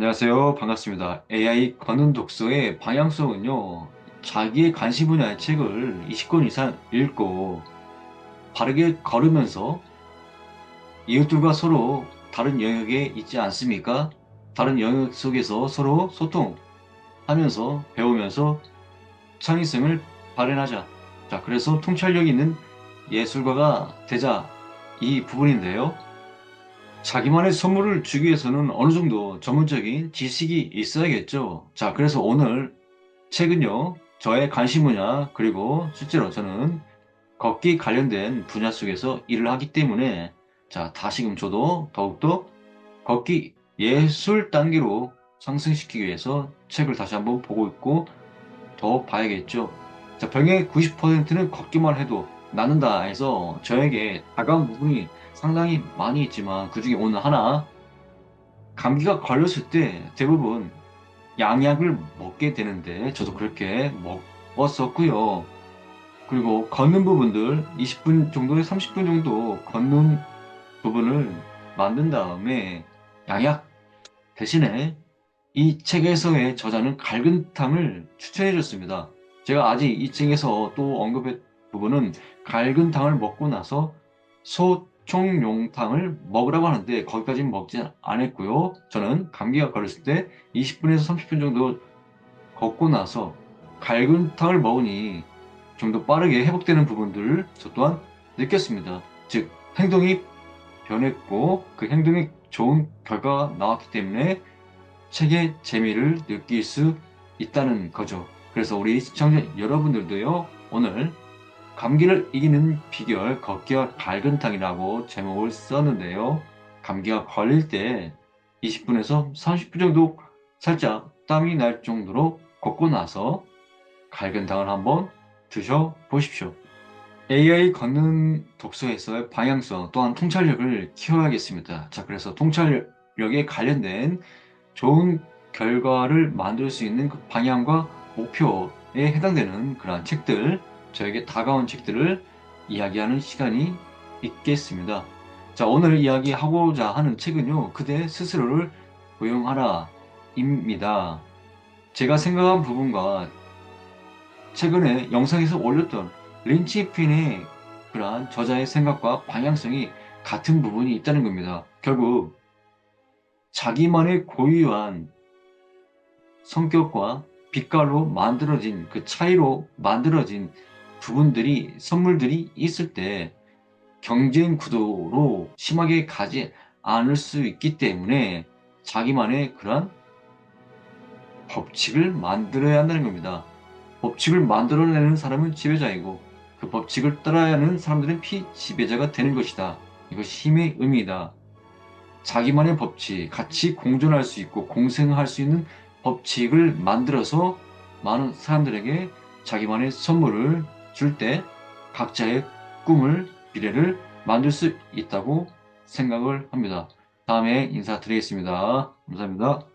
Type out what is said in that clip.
안녕하세요. 반갑습니다. AI 걷는 독서의 방향성은요, 자기의 관심 분야의 책을 20권 이상 읽고 바르게 걸으면서 이웃들과 서로 다른 영역에 있지 않습니까? 다른 영역 속에서 서로 소통하면서 배우면서 창의성을 발현하자. 자, 그래서 통찰력 있는 예술가가 되자 이 부분인데요. 자기만의 선물을 주기 위해서는 어느 정도 전문적인 지식이 있어야겠죠. 자, 그래서 오늘 책은요, 저의 관심 분야, 그리고 실제로 저는 걷기 관련된 분야 속에서 일을 하기 때문에, 자, 다시금 저도 더욱더 걷기 예술 단계로 상승시키기 위해서 책을 다시 한번 보고 있고, 더 봐야겠죠. 자, 병의 90%는 걷기만 해도 낫는다 해서 저에게 다가온 부분이 상당히 많이 있지만 그 중에 오늘 하나 감기가 걸렸을 때 대부분 양약을 먹게 되는데 저도 그렇게 먹었었고요. 그리고 걷는 부분들 20분 정도에 30분 정도 걷는 부분을 만든 다음에 양약 대신에 이 책에서의 저자는 갈근탕을 추천해 줬습니다. 제가 아직 이 책에서 또 언급한 부분은 갈근 탕을 먹고 나서 소총용탕을 먹으라고 하는데 거기까지는 먹지 않았고요. 저는 감기가 걸렸을 때 20분에서 30분 정도 걷고 나서 갈근 탕을 먹으니 좀 더 빠르게 회복되는 부분들을 저 또한 느꼈습니다. 즉 행동이 변했고 그 행동이 좋은 결과가 나왔기 때문에 책의 재미를 느낄 수 있다는 거죠. 그래서 우리 시청자 여러분들도요 오늘 감기를 이기는 비결 걷기와 갈근탕이라고 제목을 썼는데요. 감기가 걸릴 때 20분에서 30분 정도 살짝 땀이 날 정도로 걷고 나서 갈근탕을 한번 드셔 보십시오. AI 걷는 독서에서의 방향성 또한 통찰력을 키워야겠습니다. 자, 그래서 통찰력에 관련된 좋은 결과를 만들 수 있는 그 방향과 목표에 해당되는 그러한 책들 저에게 다가온 책들을 이야기하는 시간이 있겠습니다. 자, 오늘 이야기하고자 하는 책은요, 그대 스스로를 고용하라 입니다. 제가 생각한 부분과 최근에 영상에서 올렸던 린치 핀의 그러한 저자의 생각과 방향성이 같은 부분이 있다는 겁니다. 결국 자기만의 고유한 성격과 빛깔로 만들어진 그 차이로 만들어진 부분들이 선물들이 있을 때 경쟁 구도로 심하게 가지 않을 수 있기 때문에 자기만의 그런 법칙을 만들어야 한다는 겁니다. 법칙을 만들어내는 사람은 지배자이고 그 법칙을 따라야 하는 사람들은 피지배자가 되는 것이다. 이것이 힘의 의미이다. 자기만의 법칙, 같이 공존할 수 있고 공생할 수 있는 법칙을 만들어서 많은 사람들에게 자기만의 선물을 줄 때 각자의 꿈을, 미래를 만들 수 있다고 생각을 합니다. 다음에 인사드리겠습니다. 감사합니다.